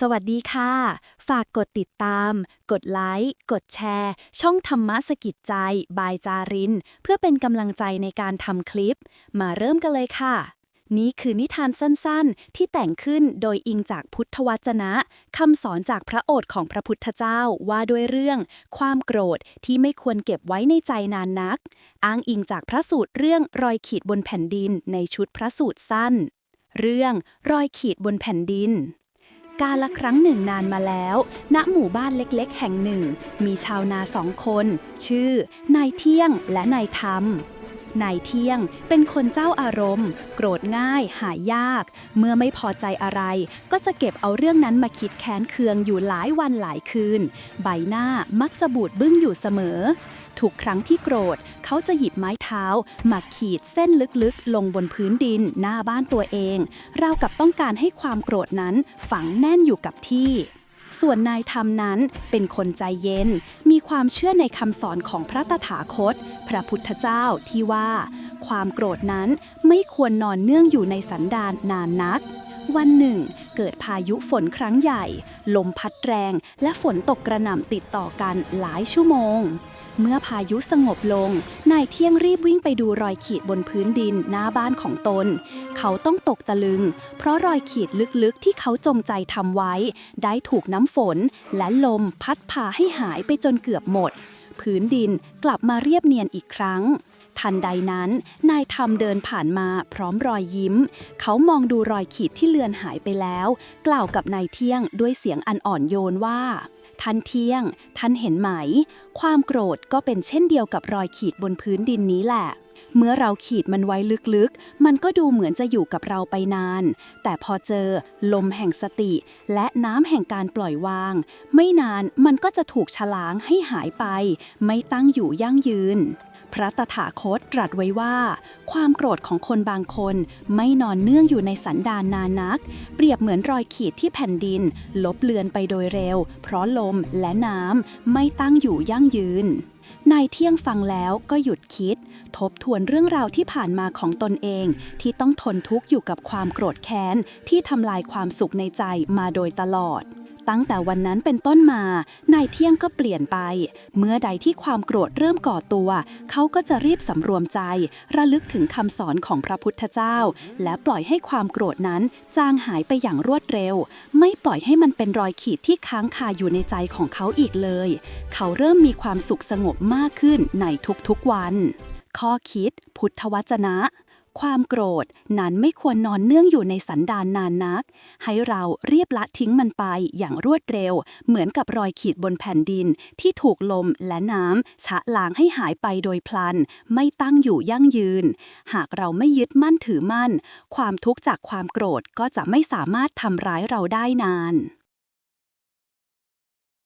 สวัสดีค่ะ ฝากกดติดตาม กดไลค์ กดแชร์ ช่องธรรมะสกิจใจ บายจาริน เพื่อเป็นกำลังใจในการทำคลิป มาเริ่มกันเลยค่ะ นี่คือนิทานสั้นๆ ที่แต่งขึ้นโดยอิงจากพุทธวจนะคำสอนจากพระโอษฐ์ของพระพุทธเจ้าว่าด้วยเรื่อง ความโกรธที่ไม่ควรเก็บไว้ในใจนานนัก อ้างอิงจากพระสูตรเรื่องรอยขีดบนแผ่นดินในชุดพระสูตรสั้น เรื่องรอยขีดบนแผ่นดิน กาละครั้งหนึ่งนานมาแล้ว ณ หมู่บ้านเล็กๆ แห่งหนึ่ง มีชาวนาสองคน ชื่อ นายเที่ยงและนายธรรม นายเที่ยงเป็นคนเจ้าอารมณ์ โกรธง่าย หายยาก เมื่อไม่พอใจอะไร ก็จะเก็บเอาเรื่องนั้นมาคิดแค้นเคืองอยู่หลายวันหลายคืน ใบหน้ามักจะบูดบึ้งอยู่เสมอ ทุกครั้งที่โกรธ เขาจะหยิบไม้เท้ามาขีดเส้นลึกๆ ลงบนพื้นดินหน้าบ้านตัวเอง เรากับต้องการให้ความโกรธนั้นฝังแน่นอยู่กับที่ ส่วนนายธรรมนั้นเป็นคนใจเย็น มีความเชื่อในคำสอนของพระตถาคต พระพุทธเจ้าที่ว่า ความโกรธนั้นไม่ควรนอนเนื่องอยู่ในสันดานนานนักวันหนึ่ง เกิดพายุฝนครั้งใหญ่ ลมพัดแรง และฝนตกกระหน่ำติดต่อกันหลายชั่วโมง เมื่อพายุสงบลง นายเที่ยงรีบวิ่งไปดูรอยขีดบนพื้นดินหน้าบ้านของตน เขาต้องตกตะลึง เพราะรอยขีดลึกๆที่เขาจงใจทำไว้ ได้ถูกน้ำฝน และลมพัดพาให้หายไปจนเกือบหมด พื้นดินกลับมาเรียบเนียนอีกครั้งทันใดนั้น นายธรรมเดินผ่านมาพร้อมรอยยิ้ม เขามองดูรอยขีดที่เลือนหายไปแล้ว กล่าวกับนายเที่ยงด้วยเสียงอันอ่อนโยนว่า ท่านเที่ยง ท่านเห็นไหม ความโกรธก็เป็นเช่นเดียวกับรอยขีดบนพื้นดินนี้แหละ เมื่อเราขีดมันไว้ลึกๆ มันก็ดูเหมือนจะอยู่กับเราไปนาน แต่พอเจอลมแห่งสติ และน้ำแห่งการปล่อยวาง ไม่นานมันก็จะถูกฉลางให้หายไป ไม่ตั้งอยู่ยั่งยืน พระตถาคตตรัสไว้ว่า ความโกรธของคนบางคนไม่นอนเนื่องอยู่ในสันดานนานนัก เปรียบเหมือนรอยขีดที่แผ่นดิน ลบเลือนไปโดยเร็ว เพราะลมและน้ำไม่ตั้งอยู่ยั่งยืนนายเที่ยงฟังแล้วก็หยุดคิด ทบทวนเรื่องราวที่ผ่านมาของตนเอง ที่ต้องทนทุกข์อยู่กับความโกรธแค้น ที่ทำลายความสุขในใจมาโดยตลอด ตั้งแต่วันนั้นเป็นต้นมานายเที่ยงก็เปลี่ยนไป เมื่อใดที่ความโกรธเริ่มก่อตัว เขาก็จะรีบสำรวมใจ ระลึกถึงคำสอนของพระพุทธเจ้า และปล่อยให้ความโกรธนั้นจางหายไปอย่างรวดเร็ว ไม่ปล่อยให้มันเป็นรอยขีดที่ค้างคาอยู่ในใจของเขาอีกเลย เขาเริ่มมีความสุขสงบมากขึ้นในทุกๆวัน ข้อคิด พุทธวจนะ ความโกรธนั้นไม่ควรนอนเนื่องอยู่ในสันดานนานนัก ให้เราเรียบละทิ้งมันไปอย่างรวดเร็ว เหมือนกับรอยขีดบนแผ่นดินที่ถูกลมและน้ำชะล้างให้หายไปโดยพลัน ไม่ตั้งอยู่ยั่งยืน หากเราไม่ยึดมั่นถือมั่น ความทุกข์จากความโกรธก็จะไม่สามารถทำร้ายเราได้นาน